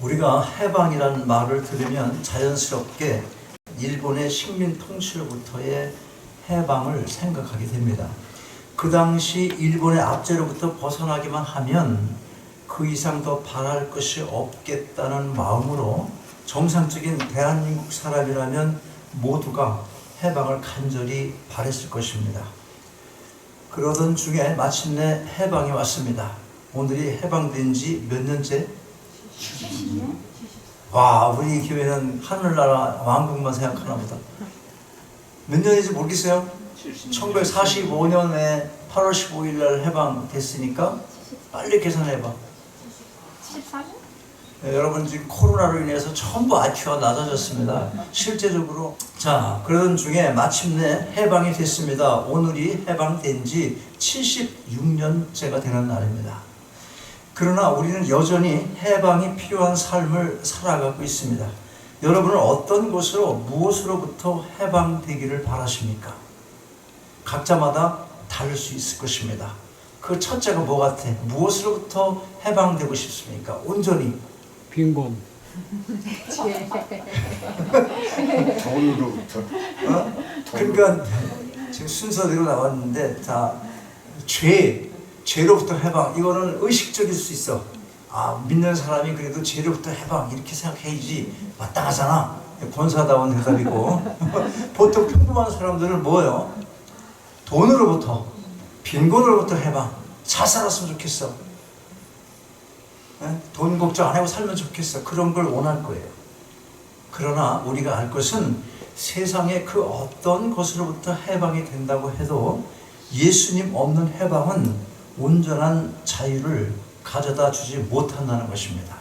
우리가 해방이라는 말을 들으면 자연스럽게 일본의 식민 통치로부터의 해방을 생각하게 됩니다. 그 당시 일본의 압제로부터 벗어나기만 하면 그 이상 더 바랄 것이 없겠다는 마음으로 정상적인 대한민국 사람이라면 모두가 해방을 간절히 바랬을 것입니다. 그러던 중에 마침내 해방이 왔습니다. 오늘이 해방된 지 몇 년째? 와, 우리 교회는 하늘나라 왕국만 생각하나 보다. 몇 년인지 모르겠어요? 1945년에 8월 15일 날 해방됐으니까 빨리 계산해봐. 74년? 네, 여러분 지금 코로나로 인해서 전부 IQ가 낮아졌습니다. 실제적으로 자 그러던 중에 마침내 해방이 됐습니다. 오늘이 해방된 지 76년째가 되는 날입니다. 그러나 우리는 여전히 해방이 필요한 삶을 살아가고 있습니다. 여러분은 어떤 것으로 무엇으로부터 해방되기를 바라십니까? 각자마다 다를 수 있을 것입니다. 그 첫째가 뭐 같아? 무엇으로부터 해방되고 싶습니까? 온전히 빈곤, 돈으로부터 어? 그러니까 지금 순서대로 나왔는데 다 죄, 죄로부터 해방 이거는 의식적일 수 있어. 아 믿는 사람이 그래도 죄로부터 해방 이렇게 생각해야지 마땅하잖아. 권사다운 대답이고 보통 평범한 사람들은 뭐예요? 돈으로부터 빈곤으로부터 해방. 잘 살았으면 좋겠어. 예? 돈 걱정 안 하고 살면 좋겠어. 그런 걸 원할 거예요. 그러나 우리가 알 것은 세상의 그 어떤 것으로부터 해방이 된다고 해도 예수님 없는 해방은 온전한 자유를 가져다 주지 못한다는 것입니다.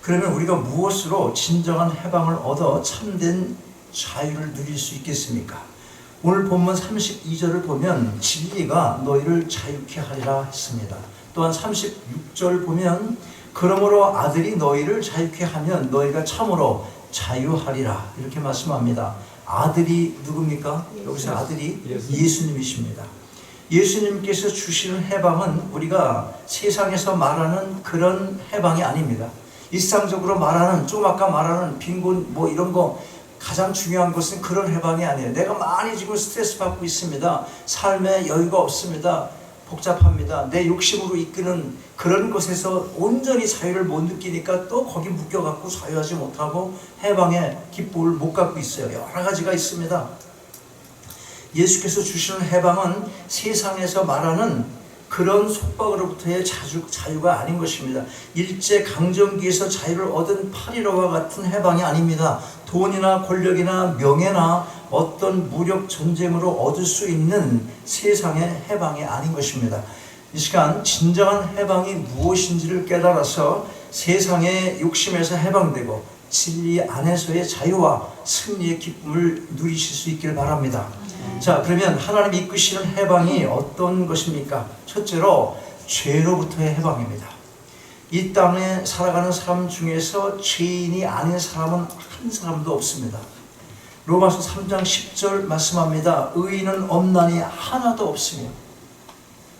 그러면 우리가 무엇으로 진정한 해방을 얻어 참된 자유를 누릴 수 있겠습니까? 오늘 본문 32절을 보면 진리가 너희를 자유케 하리라 했습니다. 또한 36절 보면 그러므로 아들이 너희를 자유케 하면 너희가 참으로 자유하리라 이렇게 말씀합니다. 아들이 누굽니까? 여기서 아들이 예수님이십니다. 예수님께서 주시는 해방은 우리가 세상에서 말하는 그런 해방이 아닙니다. 일상적으로 말하는 좀 아까 말하는 빈곤 뭐 이런 거 가장 중요한 것은 그런 해방이 아니에요. 내가 많이 지금 스트레스 받고 있습니다. 삶에 여유가 없습니다. 복잡합니다. 내 욕심으로 이끄는 그런 것에서 온전히 자유를 못 느끼니까 또 거기 묶여갖고 자유하지 못하고 해방의 기쁨을 못 갖고 있어요. 여러 가지가 있습니다. 예수께서 주시는 해방은 세상에서 말하는 그런 속박으로부터의 자주, 자유가 아닌 것입니다. 일제 강점기에서 자유를 얻은 파리로와 같은 해방이 아닙니다. 돈이나 권력이나 명예나 어떤 무력 전쟁으로 얻을 수 있는 세상의 해방이 아닌 것입니다. 이 시간 진정한 해방이 무엇인지를 깨달아서 세상의 욕심에서 해방되고 진리 안에서의 자유와 승리의 기쁨을 누리실 수 있기를 바랍니다. 자, 그러면 하나님 이끄시는 해방이 어떤 것입니까? 첫째로 죄로부터의 해방입니다. 이 땅에 살아가는 사람 중에서 죄인이 아닌 사람은 한 사람도 없습니다. 로마서 3장 10절 말씀합니다. 의인은 없나니 하나도 없으며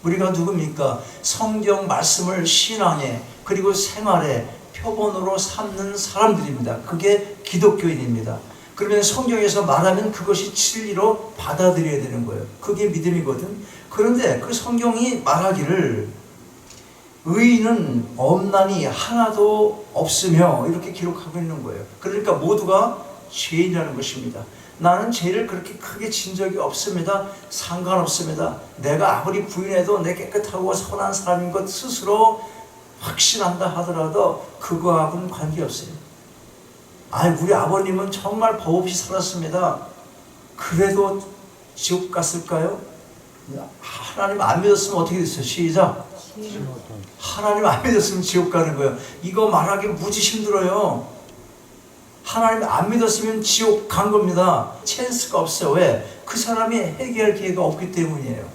우리가 누굽니까? 성경 말씀을 신앙에 그리고 생활에 표본으로 삼는 사람들입니다. 그게 기독교인입니다. 그러면 성경에서 말하면 그것이 진리로 받아들여야 되는 거예요. 그게 믿음이거든. 그런데 그 성경이 말하기를 의인은 없나니 하나도 없으며 이렇게 기록하고 있는 거예요. 그러니까 모두가 죄인이라는 것입니다. 나는 죄를 그렇게 크게 진 적이 없습니다. 상관없습니다. 내가 아무리 부인해도 내 깨끗하고 선한 사람인 것 스스로 확신한다 하더라도 그거하고는 관계없어요. 아니 우리 아버님은 정말 법 없이 살았습니다. 그래도 지옥 갔을까요? 하나님 안 믿었으면 어떻게 됐어요? 시작. 하나님 안 믿었으면 지옥 가는 거예요. 이거 말하기 무지 힘들어요. 하나님 안 믿었으면 지옥 간 겁니다. 찬스가 없어요. 왜? 그 사람이 해결할 기회가 없기 때문이에요.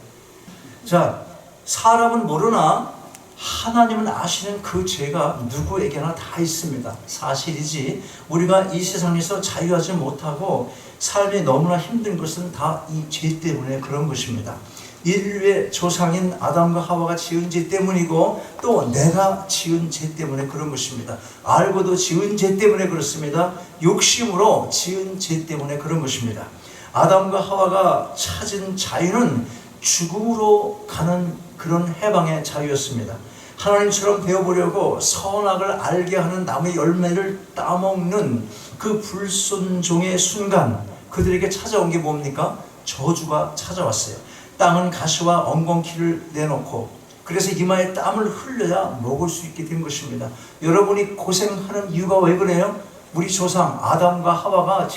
자, 사람은 모르나 하나님은 아시는 그 죄가 누구에게나 다 있습니다. 사실이지. 우리가 이 세상에서 자유하지 못하고 삶이 너무나 힘든 것은 다 이 죄 때문에 그런 것입니다. 인류의 조상인 아담과 하와가 지은 죄 때문이고 또 내가 지은 죄 때문에 그런 것입니다. 알고도 지은 죄 때문에 그렇습니다. 욕심으로 지은 죄 때문에 그런 것입니다. 아담과 하와가 찾은 자유는 죽음으로 가는 그런 해방의 자유였습니다. 하나님처럼 되어보려고 선악을 알게 하는 나무의 열매를 따먹는 그 불순종의 순간 그들에게 찾아온 게 뭡니까? 저주가 찾아왔어요. 땅은 가시와 엉겅퀴를 내놓고 그래서 이마에 땀을 흘려야 먹을 수 있게 된 것입니다. 여러분이 고생하는 이유가 왜 그래요? 우리 조상 아담과 하와가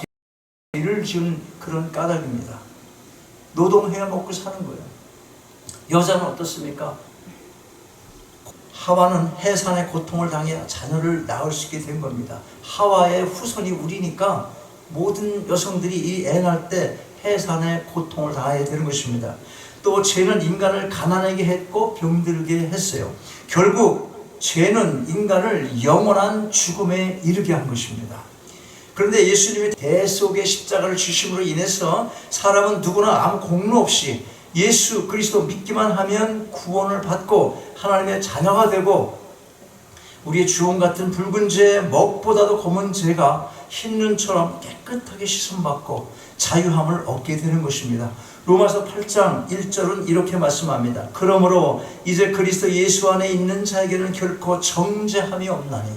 죄를 지은 그런 까닭입니다. 노동해야 먹고 사는 거예요. 여자는 어떻습니까? 하와는 해산의 고통을 당해 자녀를 낳을 수 있게 된 겁니다. 하와의 후손이 우리니까 모든 여성들이 이 애 낳을 때 해산의 고통을 당해야 되는 것입니다. 또 죄는 인간을 가난하게 했고 병들게 했어요. 결국 죄는 인간을 영원한 죽음에 이르게 한 것입니다. 그런데 예수님이 대속의 십자가를 주심으로 인해서 사람은 누구나 아무 공로 없이 예수 그리스도 믿기만 하면 구원을 받고 하나님의 자녀가 되고 우리의 주홍 같은 붉은 죄, 먹보다도 검은 죄가 흰 눈처럼 깨끗하게 씻음받고 자유함을 얻게 되는 것입니다. 로마서 8장 1절은 이렇게 말씀합니다. 그러므로 이제 그리스도 예수 안에 있는 자에게는 결코 정죄함이 없나니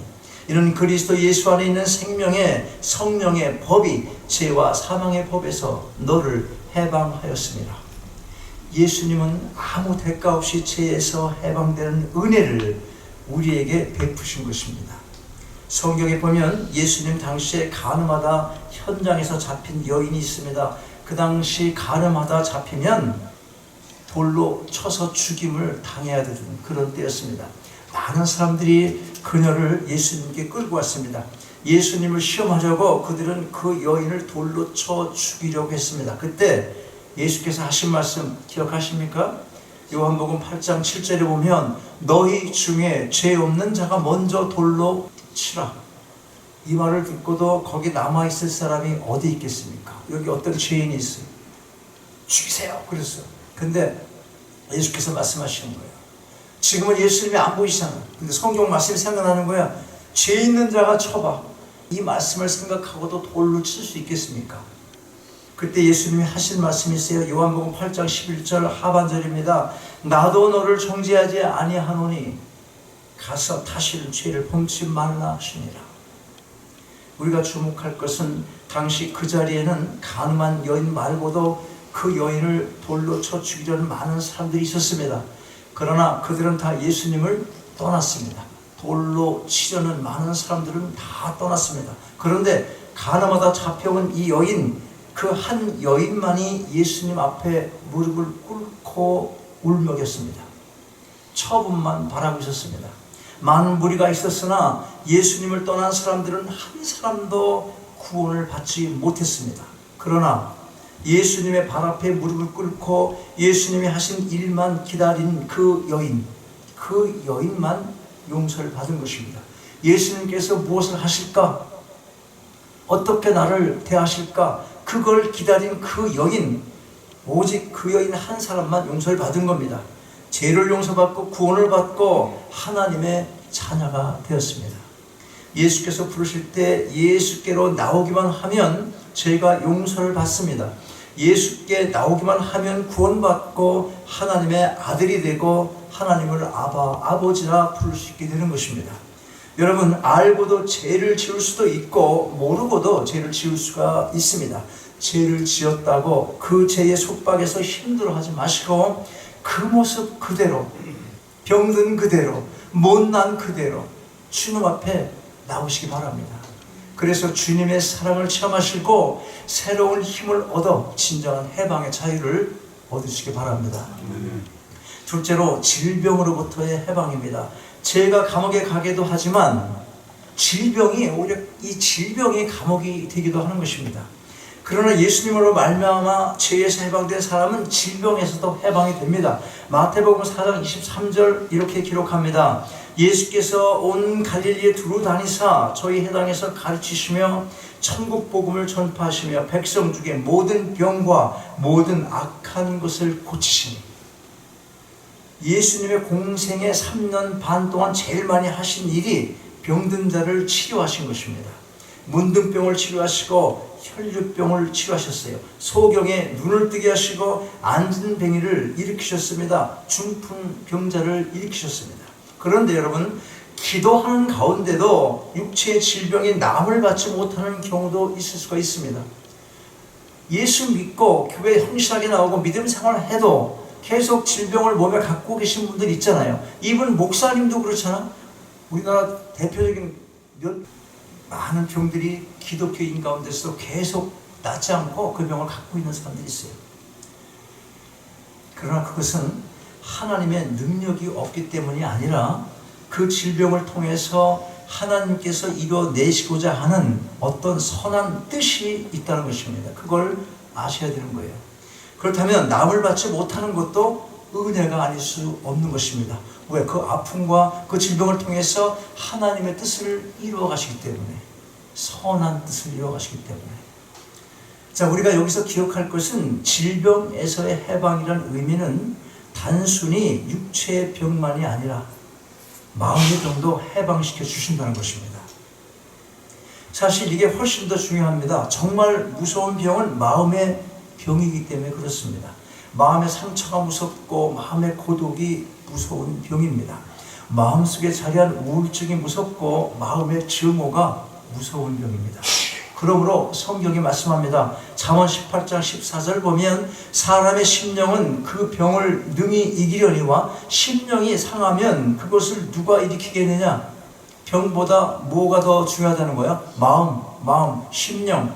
이는 그리스도 예수 안에 있는 생명의 성령의 법이 죄와 사망의 법에서 너를 해방하였습니다. 예수님은 아무 대가 없이 죄에서 해방되는 은혜를 우리에게 베푸신 것입니다. 성경에 보면 예수님 당시에 가늠하다 현장에서 잡힌 여인이 있습니다. 그 당시 가늠하다 잡히면 돌로 쳐서 죽임을 당해야 되는 그런 때였습니다. 많은 사람들이 그녀를 예수님께 끌고 왔습니다. 예수님을 시험하려고 그들은 그 여인을 돌로 쳐 죽이려고 했습니다. 그때 예수께서 하신 말씀 기억하십니까? 요한복음 8장 7절에 보면 너희 중에 죄 없는 자가 먼저 돌로 치라. 이 말을 듣고도 거기 남아 있을 사람이 어디 있겠습니까? 여기 어떤 죄인이 있어요. 죽이세요. 그랬어요. 근데 예수께서 말씀하시는 거예요. 지금은 예수님이 안 보이시잖아. 근데 성경 말씀이 생각나는 거야. 죄 있는 자가 쳐봐. 이 말씀을 생각하고도 돌로 칠 수 있겠습니까? 그때 예수님이 하신 말씀이 있어요. 요한복음 8장 11절 하반절입니다. 나도 너를 정죄하지 아니하노니 가서 다시는 죄를 범치 말라 하시니라. 우리가 주목할 것은 당시 그 자리에는 가늠한 여인 말고도 그 여인을 돌로 쳐 죽이려는 많은 사람들이 있었습니다. 그러나 그들은 다 예수님을 떠났습니다. 돌로 치려는 많은 사람들은 다 떠났습니다. 그런데 가늠하다 잡혀온 이 여인, 그 한 여인만이 예수님 앞에 무릎을 꿇고 울먹였습니다. 처분만 바라고 있었습니다. 많은 무리가 있었으나 예수님을 떠난 사람들은 한 사람도 구원을 받지 못했습니다. 그러나 예수님의 발 앞에 무릎을 꿇고 예수님이 하신 일만 기다린 그 여인, 그 여인만 용서를 받은 것입니다. 예수님께서 무엇을 하실까? 어떻게 나를 대하실까? 그걸 기다린 그 여인, 오직 그 여인 한 사람만 용서를 받은 겁니다. 죄를 용서받고 구원을 받고 하나님의 자녀가 되었습니다. 예수께서 부르실 때 예수께로 나오기만 하면 죄가 용서를 받습니다. 예수께 나오기만 하면 구원받고 하나님의 아들이 되고 하나님을 아바, 아버지라 부를 수 있게 되는 것입니다. 여러분, 알고도 죄를 지을 수도 있고, 모르고도 죄를 지을 수가 있습니다. 죄를 지었다고 그 죄의 속박에서 힘들어하지 마시고, 그 모습 그대로, 병든 그대로, 못난 그대로, 주님 앞에 나오시기 바랍니다. 그래서 주님의 사랑을 체험하시고 새로운 힘을 얻어 진정한 해방의 자유를 얻으시기 바랍니다. 둘째로 질병으로부터의 해방입니다. 죄가 감옥에 가기도 하지만 질병이 오히려 이 질병이 감옥이 되기도 하는 것입니다. 그러나 예수님으로 말미암아 죄에서 해방된 사람은 질병에서도 해방이 됩니다. 마태복음 4장 23절 이렇게 기록합니다. 예수께서 온 갈릴리에 두루 다니사 저희 해당에서 가르치시며 천국 복음을 전파하시며 백성 중에 모든 병과 모든 악한 것을 고치시니 예수님의 공생의 3년 반 동안 제일 많이 하신 일이 병든 자를 치료하신 것입니다. 문둥병을 치료하시고 혈류병을 치료하셨어요. 소경에 눈을 뜨게 하시고 앉은 병이를 일으키셨습니다. 중풍 병자를 일으키셨습니다. 그런데 여러분 기도하는 가운데도 육체의 질병이 남을 받지 못하는 경우도 있을 수가 있습니다. 예수 믿고 교회 성실하게 나오고 믿음 생활을 해도 계속 질병을 몸에 갖고 계신 분들 있잖아요. 이분 목사님도 그렇잖아. 우리나라 대표적인 몇 많은 병들이 기독교인 가운데서도 계속 낫지 않고 그 병을 갖고 있는 사람들이 있어요. 그러나 그것은 하나님의 능력이 없기 때문이 아니라 그 질병을 통해서 하나님께서 이뤄내시고자 하는 어떤 선한 뜻이 있다는 것입니다. 그걸 아셔야 되는 거예요. 그렇다면 남을 받지 못하는 것도 은혜가 아닐 수 없는 것입니다. 왜? 그 아픔과 그 질병을 통해서 하나님의 뜻을 이루어 가시기 때문에 선한 뜻을 이루어 가시기 때문에 자 우리가 여기서 기억할 것은 질병에서의 해방이라는 의미는 단순히 육체의 병만이 아니라 마음의 병도 해방시켜 주신다는 것입니다. 사실 이게 훨씬 더 중요합니다. 정말 무서운 병은 마음의 병이기 때문에 그렇습니다. 마음의 상처가 무섭고 마음의 고독이 무서운 병입니다. 마음속에 자리한 우울증이 무섭고 마음의 증오가 무서운 병입니다. 그러므로 성경이 말씀합니다. 잠언 18장 14절 보면 사람의 심령은 그 병을 능히 이기려니와 심령이 상하면 그것을 누가 일으키겠느냐? 병보다 뭐가 더 중요하다는 거야? 마음, 마음, 심령.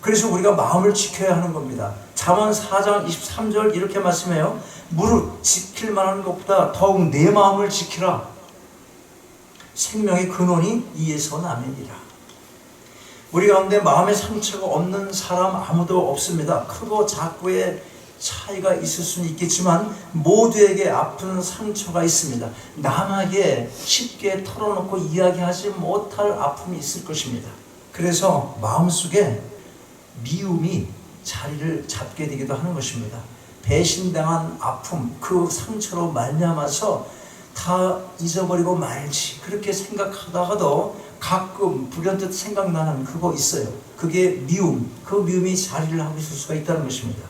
그래서 우리가 마음을 지켜야 하는 겁니다. 잠언 4장 23절 이렇게 말씀해요. 무릇 지킬 만한 것보다 더욱 내 마음을 지키라. 생명의 근원이 이에서 남이니라. 우리 가운데 마음의 상처가 없는 사람 아무도 없습니다. 크고 작고의 차이가 있을 수는 있겠지만 모두에게 아픈 상처가 있습니다. 남에게 쉽게 털어놓고 이야기하지 못할 아픔이 있을 것입니다. 그래서 마음속에 미움이 자리를 잡게 되기도 하는 것입니다. 배신당한 아픔, 그 상처로 말미암아서 다 잊어버리고 말지 그렇게 생각하다가도 가끔 불현듯 생각나는 그거 있어요. 그게 미움, 그 미움이 자리를 하고 있을 수가 있다는 것입니다.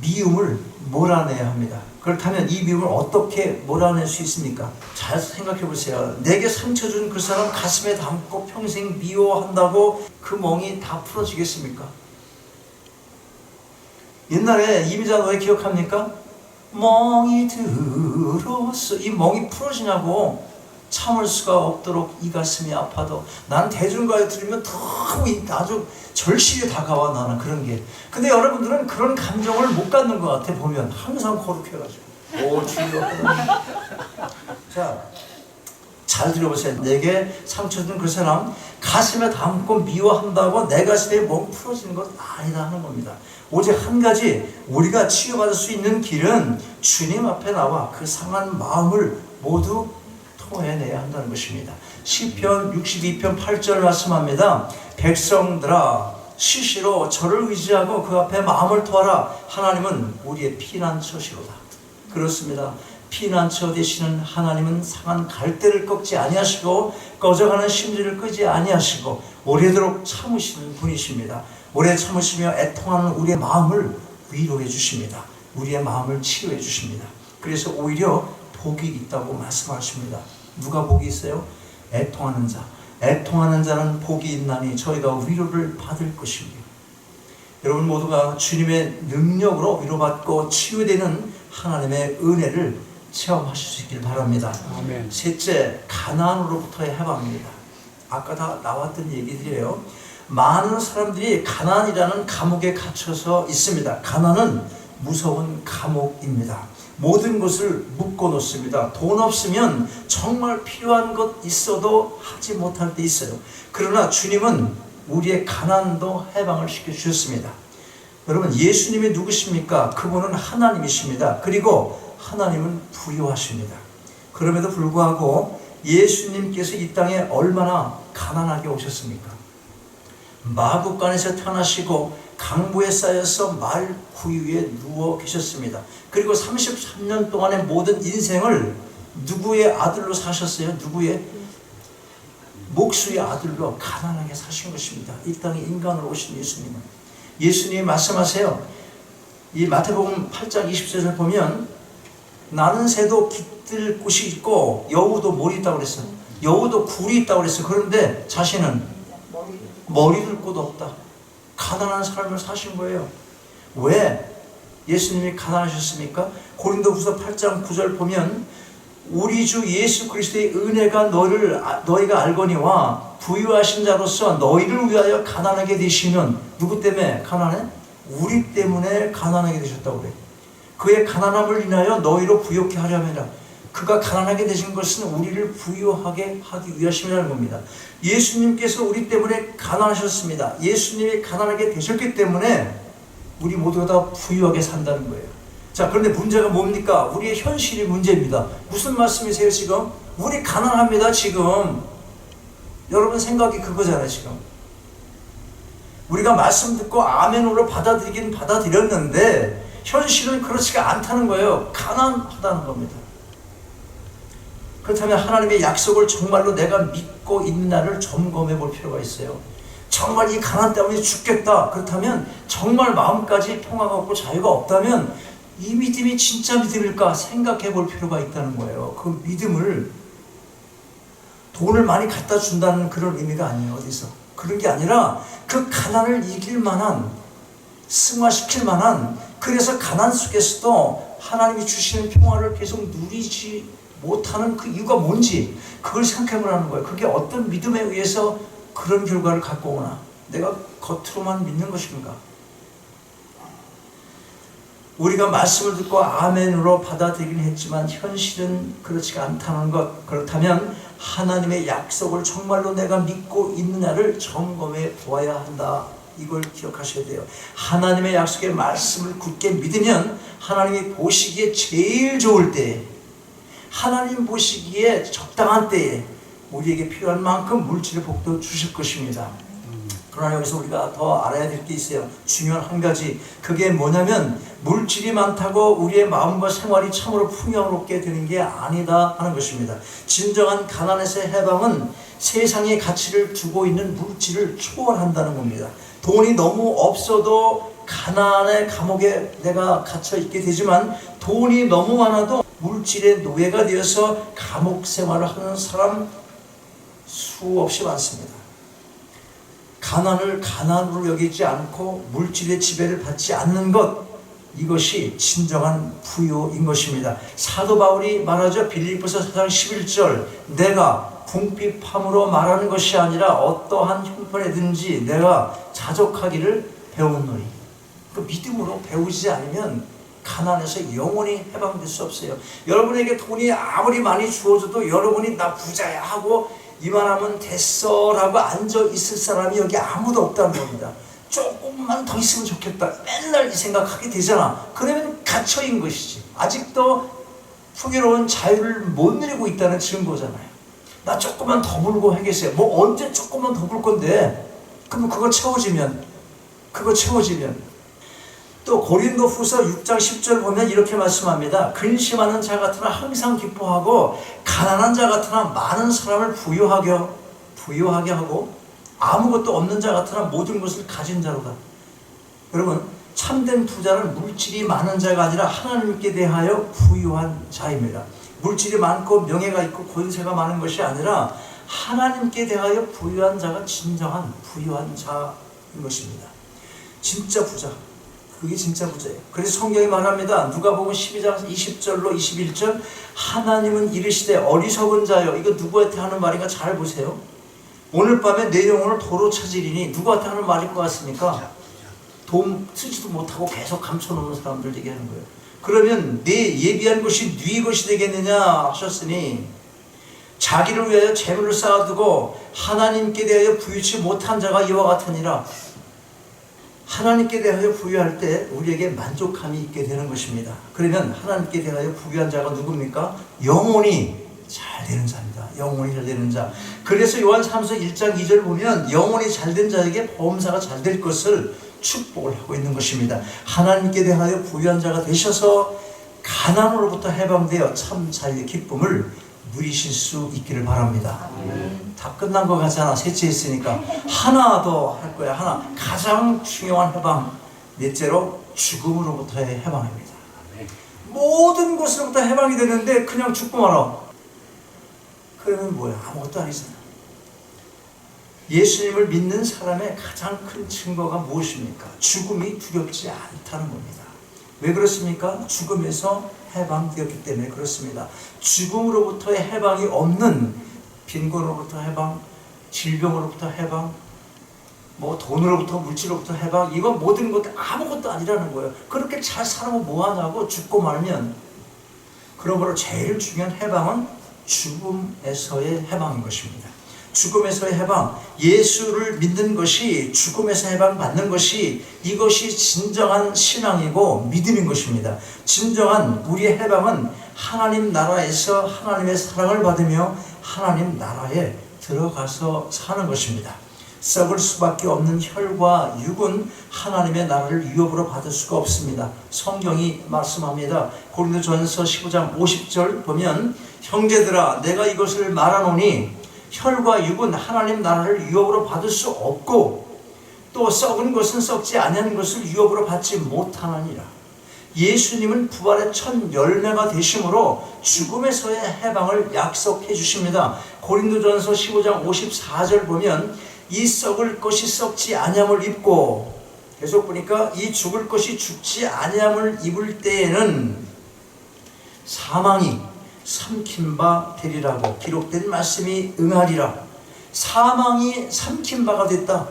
미움을 몰아내야 합니다. 그렇다면 이 미움을 어떻게 몰아낼 수 있습니까? 잘 생각해 보세요. 내게 상처 준 그 사람 가슴에 담고 평생 미워한다고 그 멍이 다 풀어지겠습니까? 옛날에 이미자 노래 기억합니까? 멍이 들었어. 이 멍이 풀어지냐고 참을 수가 없도록 이 가슴이 아파도 난 대중가요 들으면 너무 이- 아주 절실히 다가와 나는 그런 게. 근데 여러분들은 그런 감정을 못 갖는 것 같아 보면 항상 거룩해가지고 오 주여. 자. 잘 들어보세요. 내게 상처 준 그 사람 가슴에 담고 미워한다고 내 가슴에 멍 풀어지는 것 아니다 하는 겁니다. 오직 한 가지 우리가 치유받을 수 있는 길은 주님 앞에 나와 그 상한 마음을 모두 토해내야 한다는 것입니다. 시편 62편 8절 말씀합니다. 백성들아 시시로 저를 의지하고 그 앞에 마음을 토하라. 하나님은 우리의 피난처시로다. 그렇습니다. 피난처 되시는 하나님은 상한 갈대를 꺾지 아니하시고 꺼져가는 심지를 끄지 아니하시고 오래도록 참으시는 분이십니다. 오래 참으시며 애통하는 우리의 마음을 위로해 주십니다. 우리의 마음을 치유해 주십니다. 그래서 오히려 복이 있다고 말씀하십니다. 누가 복이 있어요? 애통하는 자. 애통하는 자는 복이 있나니 저희가 위로를 받을 것입니다. 여러분 모두가 주님의 능력으로 위로받고 치유되는 하나님의 은혜를 체험하실 수 있길 바랍니다. 아멘. 셋째, 가난으로부터의 해방입니다. 아까 다 나왔던 얘기들이에요. 많은 사람들이 가난이라는 감옥에 갇혀서 있습니다. 가난은 무서운 감옥입니다. 모든 것을 묶어 놓습니다. 돈 없으면 정말 필요한 것 있어도 하지 못할 때 있어요. 그러나 주님은 우리의 가난도 해방을 시켜 주셨습니다. 여러분, 예수님이 누구십니까? 그분은 하나님이십니다. 그리고 하나님은 부유하십니다. 그럼에도 불구하고 예수님께서 이 땅에 얼마나 가난하게 오셨습니까? 마국간에서 태어나시고 강보에 쌓여서 말 구유 위에 누워 계셨습니다. 그리고 33년 동안의 모든 인생을 누구의 아들로 사셨어요? 누구의 목수의 아들로 가난하게 사신 것입니다. 이 땅에 인간으로 오신 예수님은 예수님이 말씀하세요. 이 마태복음 8장 20절을 보면 나는 새도 깃들 곳이 있고 여우도 몰이 있다고 그랬어요. 여우도 굴이 있다고 그랬어요. 그런데 자신은 머리 들곳 없다. 가난한 삶을 사신 거예요. 왜 예수님이 가난하셨습니까? 고린도후서 8장 9절 보면 우리 주 예수 그리스도의 은혜가 너를 아- 너희가 알거니와 부유하신 자로서 너희를 위하여 가난하게 되시는 누구 때문에 가난해? 우리 때문에 가난하게 되셨다고 그래. 그의 가난함을 인하여 너희로 부욕케 하려 함이라. 그가 가난하게 되신 것은 우리를 부유하게 하기 위하심이라는 겁니다. 예수님께서 우리 때문에 가난하셨습니다. 예수님이 가난하게 되셨기 때문에 우리 모두가 다 부유하게 산다는 거예요. 자, 그런데 문제가 뭡니까? 우리의 현실이 문제입니다. 무슨 말씀이세요, 지금? 우리 가난합니다, 지금. 여러분 생각이 그거잖아요, 지금. 우리가 말씀 듣고 아멘으로 받아들이긴 받아들였는데, 현실은 그렇지가 않다는 거예요. 가난하다는 겁니다. 그렇다면 하나님의 약속을 정말로 내가 믿고 있나를 점검해 볼 필요가 있어요. 정말 이 가난 때문에 죽겠다. 그렇다면 정말 마음까지 평화가 없고 자유가 없다면 이 믿음이 진짜 믿음일까 생각해 볼 필요가 있다는 거예요. 그 믿음을 돈을 많이 갖다 준다는 그런 의미가 아니에요. 어디서. 그런 게 아니라 그 가난을 이길 만한 승화시킬 만한 그래서 가난 속에서도 하나님이 주시는 평화를 계속 누리지 못하는 그 이유가 뭔지 그걸 생각해 보라는 거예요. 그게 어떤 믿음에 의해서 그런 결과를 갖고 오나? 내가 겉으로만 믿는 것인가? 우리가 말씀을 듣고 아멘으로 받아들이긴 했지만 현실은 그렇지가 않다는 것. 그렇다면 하나님의 약속을 정말로 내가 믿고 있느냐를 점검해 보아야 한다. 이걸 기억하셔야 돼요. 하나님의 약속의 말씀을 굳게 믿으면 하나님이 보시기에 제일 좋을 때에 하나님 보시기에 적당한 때에 우리에게 필요한 만큼 물질의 복도 주실 것입니다. 그러나 여기서 우리가 더 알아야 될 게 있어요. 중요한 한 가지. 그게 뭐냐면 물질이 많다고 우리의 마음과 생활이 참으로 풍요롭게 되는 게 아니다 하는 것입니다. 진정한 가난에서의 해방은 세상의 가치를 두고 있는 물질을 초월한다는 겁니다. 돈이 너무 없어도 가난의 감옥에 내가 갇혀 있게 되지만 돈이 너무 많아도 물질의 노예가 되어서 감옥 생활을 하는 사람 수없이 많습니다. 가난을 가난으로 여기지 않고 물질의 지배를 받지 않는 것 이것이 진정한 부요인 것입니다. 사도 바울이 말하죠. 빌립보서 4장 11절 내가 궁핍함으로 말하는 것이 아니라 어떠한 형편에든지 내가 자족하기를 배웠노니 그 믿음으로 배우지 않으면 가난에서 영원히 해방될 수 없어요. 여러분에게 돈이 아무리 많이 주어져도 여러분이 나 부자야 하고 이만하면 됐어라고 앉아 있을 사람이 여기 아무도 없다는 겁니다. 조금만 더 있으면 좋겠다. 맨날 이 생각하게 되잖아. 그러면 갇혀인 것이지. 아직도 풍요로운 자유를 못 누리고 있다는 증거잖아요. 나 조금만 더 불고 하겠어요. 뭐 언제 조금만 더 불 건데? 그럼 그거 채워지면, 그거 채워지면. 또 고린도 후서 6장 10절 보면 이렇게 말씀합니다. 근심하는 자 같으나 항상 기뻐하고 가난한 자 같으나 많은 사람을 부유하게, 부유하게 하고 아무것도 없는 자 같으나 모든 것을 가진 자로다. 여러분 참된 부자는 물질이 많은 자가 아니라 하나님께 대하여 부유한 자입니다. 물질이 많고 명예가 있고 권세가 많은 것이 아니라 하나님께 대하여 부유한 자가 진정한 부유한 자인 것입니다. 진짜 부자. 그게 진짜 부자예요. 그래서 성경이 말합니다. 누가 보면 12장 20절로 21절 하나님은 이르시되 어리석은 자여 이거 누구한테 하는 말인가 잘 보세요. 오늘 밤에 내 영혼을 도로 찾으리니 누구한테 하는 말일 것 같습니까? 돈 쓰지도 못하고 계속 감춰놓는 사람들 얘기하는 거예요. 그러면 내 예비한 것이 네 것이 되겠느냐 하셨으니 자기를 위하여 재물을 쌓아두고 하나님께 대하여 부유치 못한 자가 이와 같으니라. 하나님께 대하여 부유할 때 우리에게 만족함이 있게 되는 것입니다. 그러면 하나님께 대하여 부유한 자가 누굽니까? 영혼이 잘 되는 자입니다. 영혼이 잘 되는 자. 그래서 요한 3서 1장 2절 보면 영혼이 잘 된 자에게 보험사가 잘 될 것을 축복을 하고 있는 것입니다. 하나님께 대하여 부유한 자가 되셔서 가난으로부터 해방되어 참 자유의 기쁨을 누리실 수 있기를 바랍니다. 다 끝난 것 같잖아. 셋째 했으니까 하나 더 할 거야. 하나 가장 중요한 해방. 넷째로 죽음으로부터의 해방입니다. 모든 것으로부터 해방이 되는데 그냥 죽고 말아. 그러면 뭐야? 아무것도 아니잖아. 예수님을 믿는 사람의 가장 큰 증거가 무엇입니까? 죽음이 두렵지 않다는 겁니다. 왜 그렇습니까? 죽음에서 해방되었기 때문에 그렇습니다. 죽음으로부터의 해방이 없는 빈곤으로부터 해방, 질병으로부터 해방, 뭐 돈으로부터 물질로부터 해방, 이건 모든 것 아무것도 아니라는 거예요. 그렇게 잘 살아면 뭐하냐고 죽고 말면 그러므로 제일 중요한 해방은 죽음에서의 해방인 것입니다. 죽음에서의 해방, 예수를 믿는 것이 죽음에서 해방받는 것이 이것이 진정한 신앙이고 믿음인 것입니다. 진정한 우리의 해방은 하나님 나라에서 하나님의 사랑을 받으며 하나님 나라에 들어가서 사는 것입니다. 썩을 수밖에 없는 혈과 육은 하나님의 나라를 유업으로 받을 수가 없습니다. 성경이 말씀합니다. 고린도전서 15장 50절 보면 형제들아 내가 이것을 말하노니 혈과 육은 하나님 나라를 유업으로 받을 수 없고 또 썩은 것은 썩지 아니하는 것을 유업으로 받지 못하느니라. 예수님은 부활의 첫 열매가 되심으로 죽음에서의 해방을 약속해 주십니다. 고린도전서 15장 54절 보면 이 썩을 것이 썩지 아니함을 입고 계속 보니까 이 죽을 것이 죽지 아니함을 입을 때에는 사망이 삼킨 바 되리라고 기록된 말씀이 응하리라. 사망이 삼킨 바가 됐다.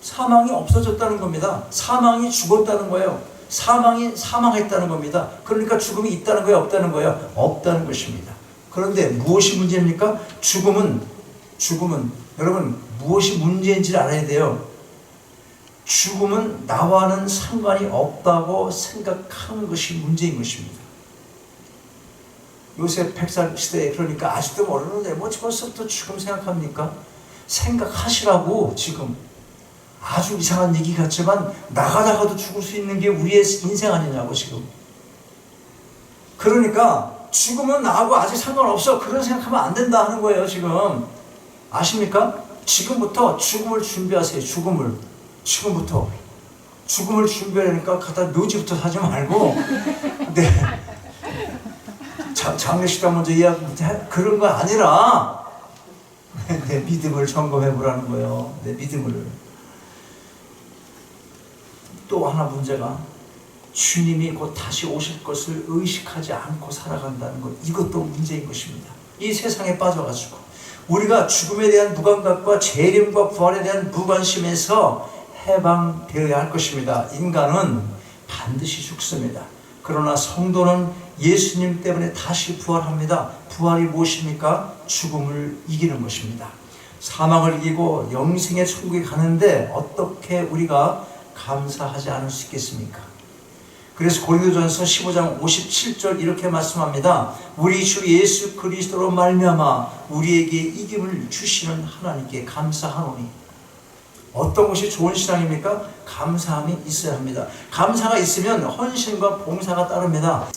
사망이 없어졌다는 겁니다. 사망이 죽었다는 거예요. 사망이 사망했다는 겁니다. 그러니까 죽음이 있다는 거예요, 없다는 거예요? 없다는 것입니다. 그런데 무엇이 문제입니까? 죽음은 죽음은 여러분 무엇이 문제인지를 알아야 돼요. 죽음은 나와는 상관이 없다고 생각하는 것이 문제인 것입니다. 요새 백살 시대에 그러니까 아직도 모르는데 뭐 벌써부터 죽음 생각합니까? 생각하시라고 지금 아주 이상한 얘기 같지만 나가다가도 죽을 수 있는 게 우리의 인생 아니냐고 지금. 그러니까 죽음은 나하고 아직 상관없어 그런 생각하면 안 된다 하는 거예요 지금. 아십니까? 지금부터 죽음을 준비하세요. 죽음을 지금부터 죽음을 준비하니까 갖다 묘지부터 사지 말고 네. 장, 장례식당 먼저 예약 해- 그런 거 아니라 내 믿음을 점검해 보라는 거예요. 내 믿음을. 또 하나 문제가 주님이 곧 다시 오실 것을 의식하지 않고 살아간다는 것 이것도 문제인 것입니다. 이 세상에 빠져가지고 우리가 죽음에 대한 무감각과 재림과 부활에 대한 무관심에서 해방되어야 할 것입니다. 인간은 반드시 죽습니다. 그러나 성도는 예수님 때문에 다시 부활합니다. 부활이 무엇입니까? 죽음을 이기는 것입니다. 사망을 이기고 영생의 천국에 가는데 어떻게 우리가 감사하지 않을 수 있겠습니까? 그래서 고린도전서 15장 57절 이렇게 말씀합니다. 우리 주 예수 그리스도로 말미암아 우리에게 이김을 주시는 하나님께 감사하노니 어떤 것이 좋은 신앙입니까? 감사함이 있어야 합니다. 감사가 있으면 헌신과 봉사가 따릅니다.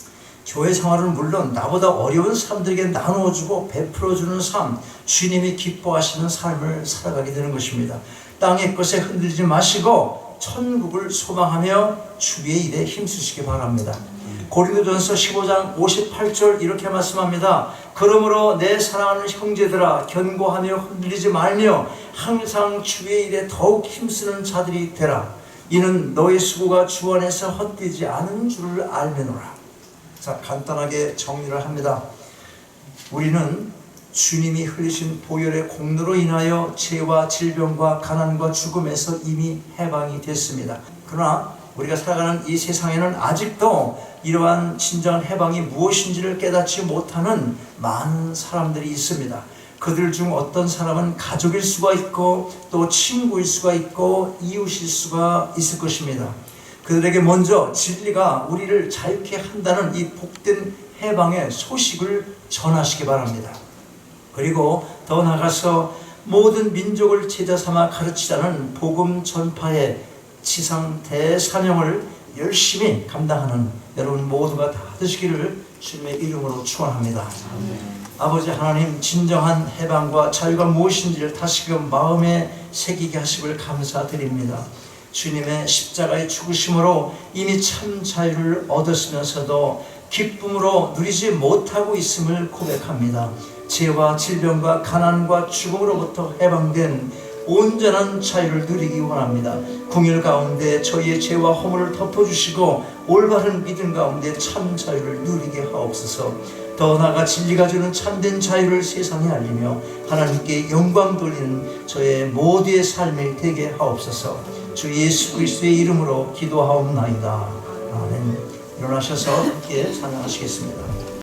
교회 생활은 물론 나보다 어려운 사람들에게 나누어주고 베풀어주는 삶, 주님이 기뻐하시는 삶을 살아가게 되는 것입니다. 땅의 것에 흔들리지 마시고 천국을 소망하며 주의 일에 힘쓰시기 바랍니다. 고린도전서 15장 58절 이렇게 말씀합니다. 그러므로 내 사랑하는 형제들아 견고하며 흔들리지 말며 항상 주의 일에 더욱 힘쓰는 자들이 되라. 이는 너의 수고가 주 안에서 헛되지 않은 줄을 알매노라. 자 간단하게 정리를 합니다. 우리는 주님이 흘리신 보혈의 공로로 인하여 죄와 질병과 가난과 죽음에서 이미 해방이 됐습니다. 그러나 우리가 살아가는 이 세상에는 아직도 이러한 진정한 해방이 무엇인지를 깨닫지 못하는 많은 사람들이 있습니다. 그들 중 어떤 사람은 가족일 수가 있고 또 친구일 수가 있고 이웃일 수가 있을 것입니다. 그들에게 먼저 진리가 우리를 자유케 한다는 이 복된 해방의 소식을 전하시기 바랍니다. 그리고 더 나아가서 모든 민족을 제자 삼아 가르치자는 복음 전파의 지상 대사명을 열심히 감당하는 여러분 모두가 다 되시기를 주님의 이름으로 축원합니다. 아버지 하나님 진정한 해방과 자유가 무엇인지를 다시금 마음에 새기게 하시길 감사드립니다. 주님의 십자가의 죽으심으로 이미 참 자유를 얻었으면서도 기쁨으로 누리지 못하고 있음을 고백합니다. 죄와 질병과 가난과 죽음으로부터 해방된 온전한 자유를 누리기 원합니다. 궁일 가운데 저희의 죄와 허물을 덮어주시고 올바른 믿음 가운데 참 자유를 누리게 하옵소서. 더 나아가 진리가 주는 참된 자유를 세상에 알리며 하나님께 영광 돌리는 저의 모두의 삶이 되게 하옵소서. 주 예수 그리스도의 이름으로 기도하옵나이다. 아멘. 일어나셔서 함께 찬양하시겠습니다.